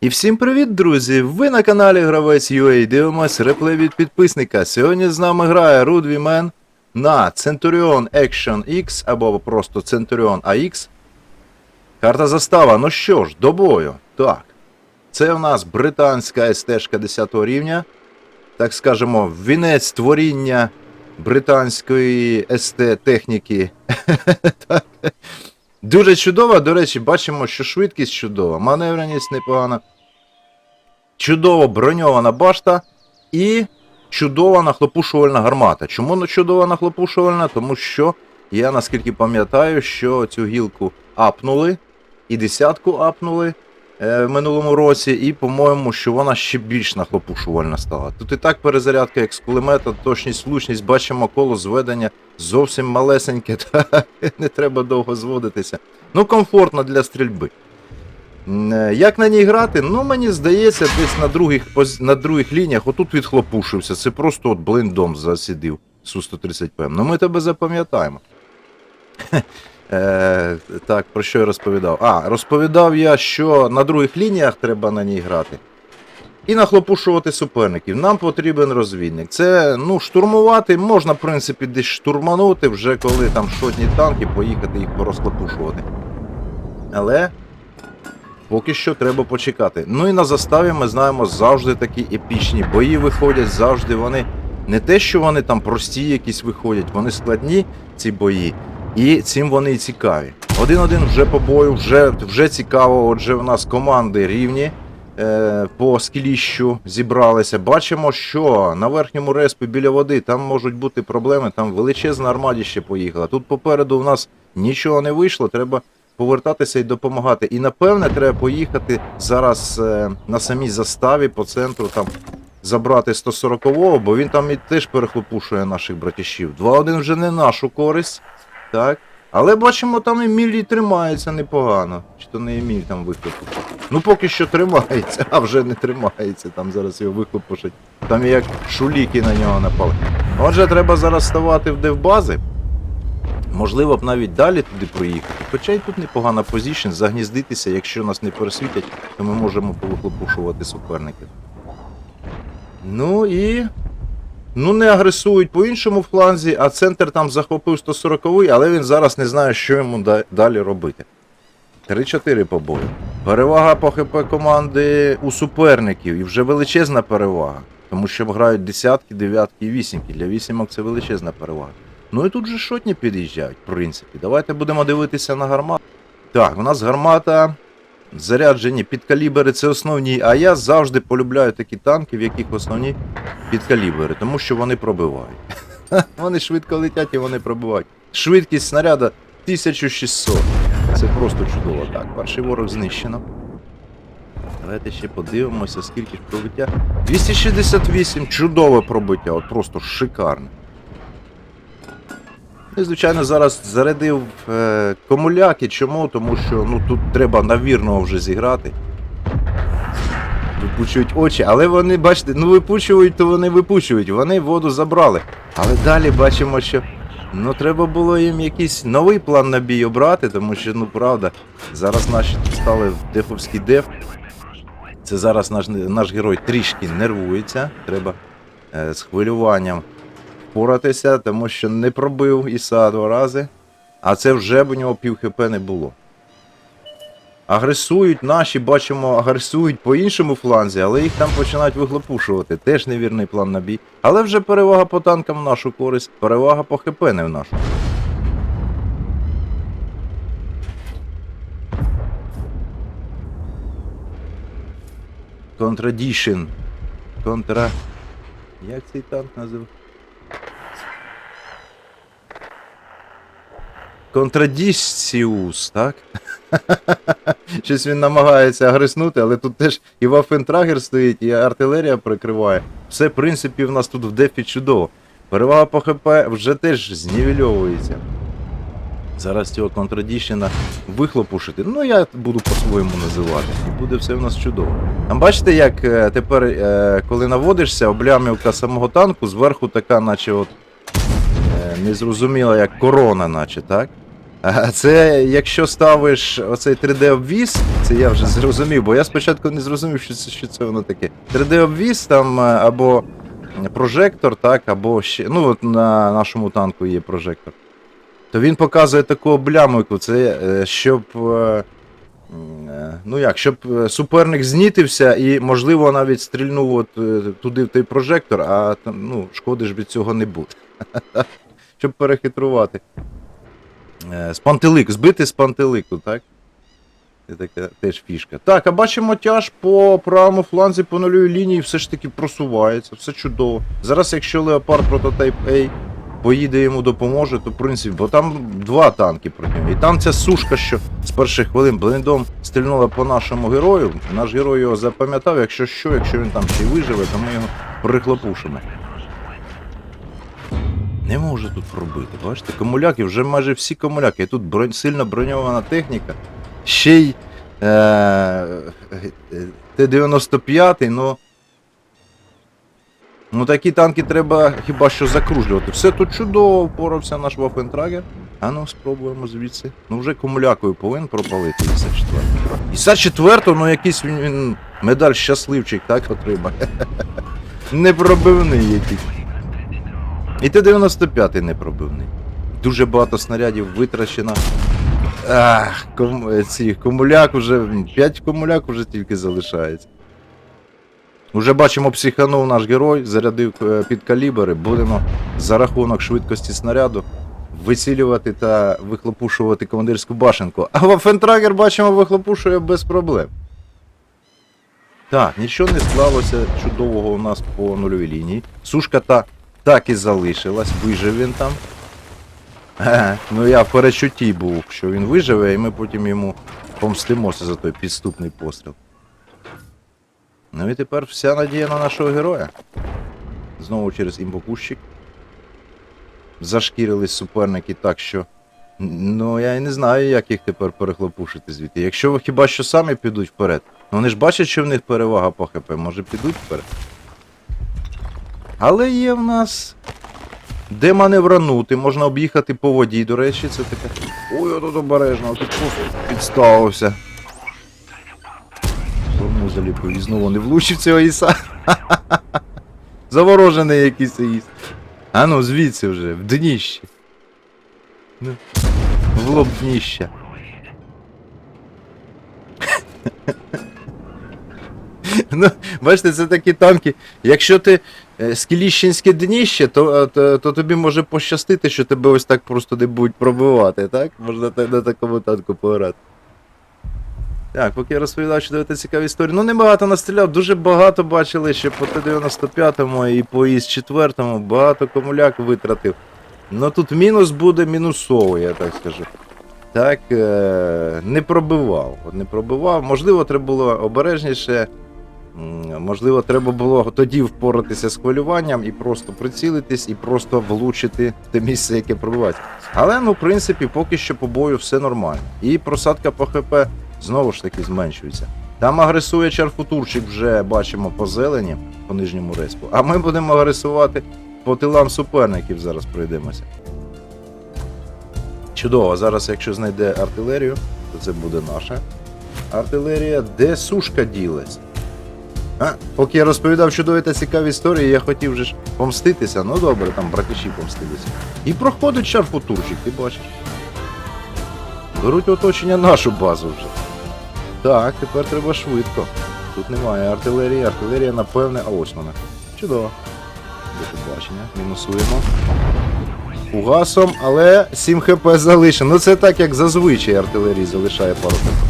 І всім привіт, друзі! Ви на каналі Гравець UA дивимось реплей від підписника. Сьогодні з нами грає Рудвімен на Centurion Action X або просто Centurion AX. Карта застава. Ну що ж, до бою. Так. Це у нас британська СТ 10 рівня. Так скажемо, вінець творіння британської СТ техніки. Дуже чудово, до речі, бачимо, що швидкість чудова, маневреність непогана. Чудово броньована башта і чудова нахлопушувальна гармата. Чому чудова нахлопушувальна? Тому що я наскільки пам'ятаю, що цю гілку апнули, і десятку апнули е, в минулому році, і, по-моєму, що вона ще більш нахлопушувальна стала. Тут і так перезарядка, як з кулемета, точність, влучність, бачимо коло зведення зовсім малесеньке, та не треба довго зводитися. Ну, комфортно для стрільби. Е, Як на ній грати? Ну, мені здається, десь на других, на других лініях отут відхлопушився. Це просто от блиндом засідив Су-130П. Ну ми тебе запам'ятаємо. Е, так, про що я розповідав? А, розповідав я, що на других лініях треба на ній грати. І нахлопушувати суперників. Нам потрібен розвідник. Це, ну, штурмувати можна, в принципі, десь штурманути, вже коли там шотні танки, поїхати їх порозхлопушувати. Але поки що треба почекати. Ну і на заставі ми знаємо завжди такі епічні бої виходять, завжди вони. Не те, що вони там прості якісь виходять, вони складні, ці бої. І цим вони і цікаві. Один-один вже по бою, вже, вже цікаво. Отже, в нас команди рівні е, по скіліщу зібралися. Бачимо, що на верхньому респі біля води там можуть бути проблеми, там величезна армадіще поїхала. Тут попереду в нас нічого не вийшло, треба повертатися і допомагати. І напевне треба поїхати зараз е, на самій заставі по центру там забрати 140-го, бо він там і теж перехлопушує наших братішів. 2-1 вже не нашу користь. Так. Але бачимо, там Емілій тримається непогано. Чи то не Еміль там вихлопушить. Ну поки що тримається, а вже не тримається, там зараз його вихлопушать. Там як шуліки на нього напали. Отже, треба зараз ставати в девбази. Можливо б навіть далі туди проїхати. Хоча й тут непогана позиція, загніздитися, якщо нас не пересвітять, то ми можемо повихлопушувати суперників. Ну і. Ну, не агресують по іншому фланзі, а центр там захопив 140-й, але він зараз не знає, що йому да- далі робити. 3-4 по бою. Перевага по ХП команди у суперників і вже величезна перевага. Тому що грають десятки, дев'ятки і вісімки. Для вісімок це величезна перевага. Ну і тут же шотні під'їжджають, в принципі. Давайте будемо дивитися на гармату. Так, у нас гармата заряджені підкалібери це основні, а я завжди полюбляю такі танки, в яких основні підкалібери, тому що вони пробивають. Вони швидко летять і вони пробивають. Швидкість снаряда 1600. Це просто чудово. Так, перший ворог знищено. Давайте ще подивимося, скільки ж пробиття. 268, чудове пробиття, от просто шикарне. І, звичайно, зараз зарядив е, комуляки. Чому? Тому що ну, тут треба навірного вже зіграти. Випучують очі, але вони, бачите, ну випучують, то вони випучують, вони воду забрали. Але далі бачимо, що ну треба було їм якийсь новий план на бій обрати, тому що, ну правда, зараз наші стали в дефовський деф. Це зараз наш, наш герой трішки нервується. Треба е, з хвилюванням впоратися, тому що не пробив Іса два рази, а це вже б у нього пів хп не було. Агресують наші, бачимо, агресують по іншому фланзі, але їх там починають виглопушувати. Теж невірний план на бій. Але вже перевага по танкам в нашу користь, перевага по ХП не в нашу. Contradiction. Контра. Як цей танк називає? Контрадіссіус, так? Щось він намагається агреснути, але тут теж і Вафентрагер стоїть, і артилерія прикриває. Все, в принципі, в нас тут в дефі чудово. Перевага по ХП вже теж знівельовується. Зараз цього контрадіщена вихлопушити. Ну, я буду по-своєму називати. І буде все в нас чудово. Там бачите, як е, тепер, е, коли наводишся, облямівка самого танку, зверху така, наче от е, незрозуміла, як корона, наче, так? А Це якщо ставиш оцей 3D-обвіз, це я вже зрозумів, бо я спочатку не зрозумів, що це, що це воно таке. 3D-обвіз там е, або прожектор, так, або ще. Ну, от на нашому танку є прожектор. То він показує таку облямику, це е, щоб. е, е, Ну як, щоб е, суперник знітився і, можливо, навіть стрільнув от е, туди в той прожектор, а там, ну, шкоди ж від цього не буде. Щоб перехитрувати. Е, З пантелику, збити з пантелику, так? Це така теж фішка. Так, а бачимо тяж по правому фланзі по нульовій лінії все ж таки просувається, все чудово. Зараз, якщо Леопард прототайп A поїде йому допоможе, то в принципі, бо там два танки проти нього. І там ця сушка, що з перших хвилин блиндом стрільнула по нашому герою. Наш герой його запам'ятав, якщо що, якщо він там ще й виживе, то ми його прихлопушимо. Не може тут пробити. Бачите, комуляки, вже майже всі комуляки. Тут бронь, сильно броньована техніка. Ще й е, е, Т-95, ну. Ну такі танки треба хіба що закружлювати. Все тут чудово впорався наш Вафентрагер. А ну спробуємо звідси. Ну вже комулякою повинен пропалити 54. 54, ну якийсь він, він медаль щасливчик, так отримає. Непробивний який. І Т-95 непробивний. Дуже багато снарядів витрачено. Ах, ком, ці, комуляк уже. 5 комуляк уже тільки залишається. Уже бачимо, психанув наш герой, зарядив е, під калібри. Будемо за рахунок швидкості снаряду вицілювати та вихлопушувати командирську башенку. А Вафентрагер, бачимо, вихлопушує без проблем. Так, нічого не склалося чудового у нас по нульовій лінії. Сушка та так і залишилась, вижив він там. Ну я в перечутті був, що він виживе, і ми потім йому помстимося за той підступний постріл. Ну і тепер вся надія на нашого героя. Знову через імбокущик. Зашкірились суперники так, що. Ну, я і не знаю, як їх тепер перехлопушити звідти. Якщо ви хіба що самі підуть вперед. Ну вони ж бачать, що в них перевага по ХП, може підуть вперед. Але є в нас. Де маневранути, можна об'їхати по воді, до речі, це таке. Ой, отут обережно, тут підставився. Форму заліпив і знову не влучив цього іса. Заворожений якийсь іс. А ну, звідси вже, в дніще. Ну, в лоб дніща. Ну, бачите, це такі танки. Якщо ти скіліщенське дніще, то, е, то, то тобі може пощастити, що тебе ось так просто не будуть пробивати, так? Можна на такому танку пограти. Так, поки я розповідав, що дивити цікаві історії. Ну, небагато настріляв, дуже багато бачили ще по Т-95 і по ІС-4, багато комуляк витратив. Ну тут мінус буде мінусовий, я так скажу. Так, е- не пробивав. Не пробивав. Можливо, треба було обережніше. Можливо, треба було тоді впоратися з хвилюванням і просто прицілитись, і просто влучити в те місце, яке пробивається. Але, ну, в принципі, поки що по бою все нормально. І просадка по ХП знову ж таки зменшується. Там агресує чарфутурчик, вже бачимо по зелені, по нижньому респу. А ми будемо агресувати по тилам суперників, зараз пройдемося. Чудово, зараз, якщо знайде артилерію, то це буде наша артилерія. Де сушка ділась? А, поки я розповідав чудові та цікаві історії, я хотів вже ж помститися. Ну добре, там братіші помстилися. І проходить шарфутурчик, ти бачиш. Беруть оточення нашу базу вже. Так, тепер треба швидко. Тут немає артилерії, артилерія, напевне, а ось вона. Чудово. До побачення. Мінусуємо. Угасом, але 7 хп залишено. Ну це так, як зазвичай артилерії залишає пару хп.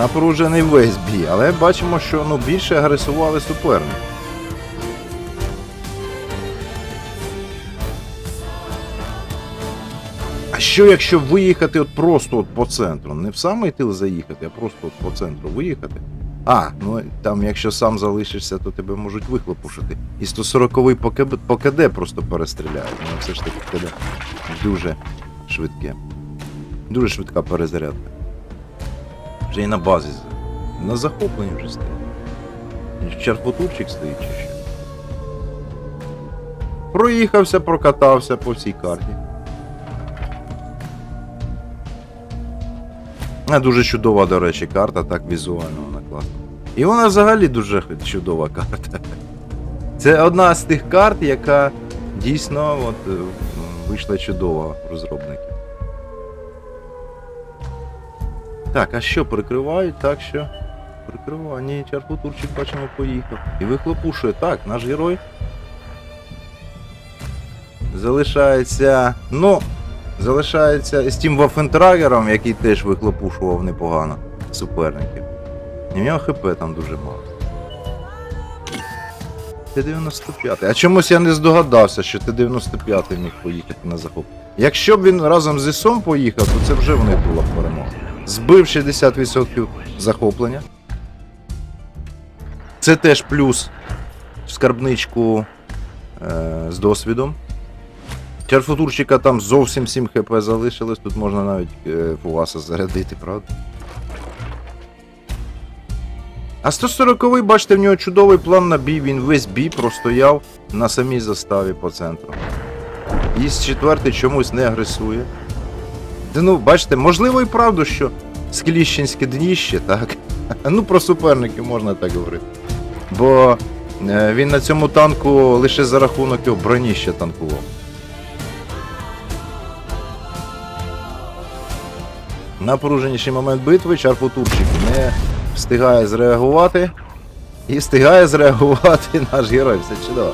Напружений весь бій, але бачимо, що ну, більше агресували суперники. А що якщо виїхати от просто от по центру? Не в самий тил заїхати, а просто от по центру виїхати? А, ну там якщо сам залишишся, то тебе можуть вихлопушити. І 140-й по по КД просто перестріляють. Ну все ж таки КД дуже швидке. Дуже швидка перезарядка. Вже і на базі. На захопленні вже стоїть. Чарфутурчик стоїть чи що. Проїхався, прокатався по всій карті. Е, Дуже чудова, до речі, карта, так візуально вона класна. І вона взагалі дуже чудова карта. Це одна з тих карт, яка дійсно от, е, вийшла чудова розробників. Так, а що прикривають? Так що. Прикриває. Ні, чарфутурчик бачимо поїхав. І вихлопушує. Так, наш герой. Залишається. Ну, залишається з тим Вафентрагером, який теж вихлопушував непогано суперників. І в нього ХП там дуже мало. Т-95. А чомусь я не здогадався, що Т-95 міг поїхати на захоп. Якщо б він разом з ІСом поїхав, то це вже в них була перемога. Збив 60% захоплення. Це теж плюс в скарбничку е, з досвідом. Чарфутурчика там зовсім 7 хп залишилось, тут можна навіть е, фугаса зарядити, правда? А 140-й, бачите, в нього чудовий план на бій, він весь бій простояв на самій заставі по центру. І з четвертий чомусь не агресує. Ну, бачите, можливо і правда, що скліщенське дніще, так? Ну, про суперників можна так говорити. Бо е, він на цьому танку лише за рахунок його броні ще танкував. Напруженіший момент битви Чарфутурчик не встигає зреагувати. І встигає зреагувати наш герой. Все чудово.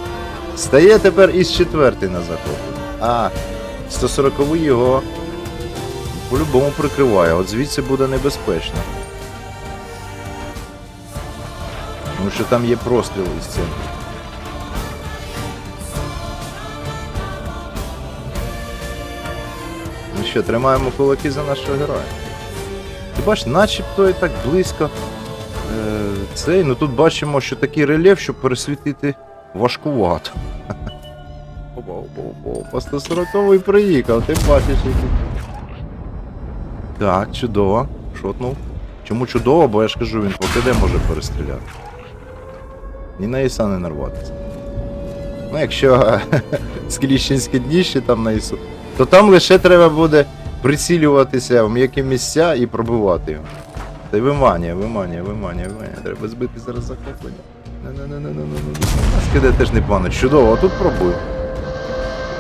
Стає тепер із четвертий на захоплення. А 140 його по-любому прикриває. От звідси буде небезпечно. Тому що там є простріли із цим. Ну що, тримаємо кулаки за нашого героя. Ти бачиш, начебто і так близько. Е, цей, ну тут бачимо, що такий рельєф, щоб пересвітити важкувато. Опа, опа, опа, опа, 140 приїхав, ти бачиш який. Так, чудово. Шотнув. Чому чудово? Бо я ж кажу, він по КД може перестріляти. Ні на Іса не нарватися. Ну, якщо скліщенське дніще там на Ісу, то там лише треба буде прицілюватися в м'які місця і пробивати його. Та й виманює, виманює, виманює, виманює. Треба збити зараз захоплення. Скиде теж непогано. Чудово, а тут пробив.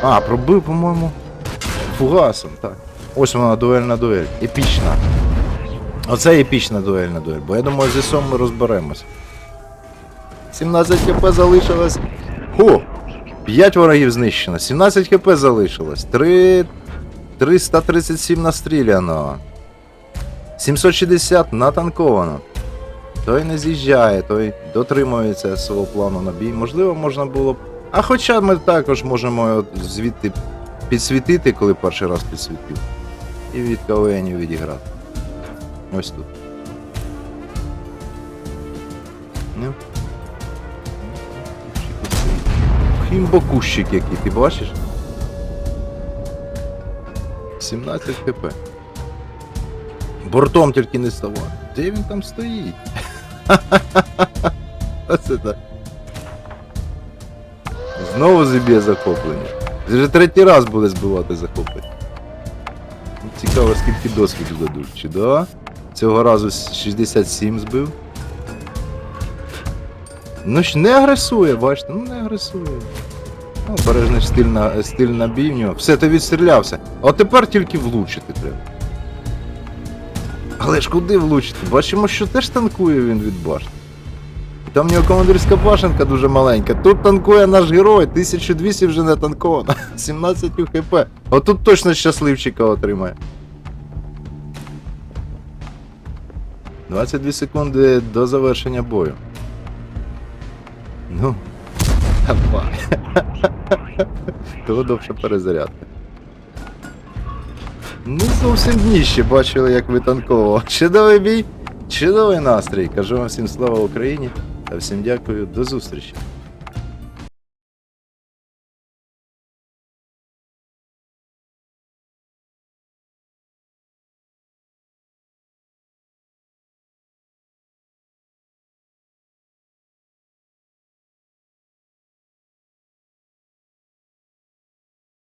А, пробив, по-моєму. Фугасом, так. Ось вона дуельна дуель. Епічна. Оце епічна дуельна дуель, бо я думаю, з ІСом ми розберемось. 17 хп залишилось. Ху! 5 ворогів знищено. 17 хп залишилось. 3... 337 настріляно. 760 натанковано. Той не з'їжджає, той дотримується свого плану на бій. Можливо, можна було б. А хоча ми також можемо звідти підсвітити, коли перший раз підсвітив. І від КВНів відіграти. Ось тут. Ну. Хімбокущик який, ти бачиш? 17 хп. Бортом тільки не ставай. Де він там стоїть? Оце так. Знову зіб'є захоплення. Це вже третій раз буде збивати захоплення. Цікаво, скільки досвіду дадуть, чи да? Цього разу 67 збив. Ну ж не агресує, бачите, ну не агресує. Ну, обережний стиль на, стиль на бій в нього. Все, ти відстрілявся. А тепер тільки влучити треба. Але ж куди влучити? Бачимо, що теж танкує він від башти. Там в нього командирська башенка дуже маленька. Тут танкує наш герой, 1200 вже не танковано. 17 хп. Отут точно щасливчика отримає. 22 секунди до завершення бою. Ну, давай. Того довша перезарядка. Не зовсім дніще бачили, як витанковував. Чудовий бій, чудовий настрій. Кажу вам всім слава Україні та всім дякую, до зустрічі.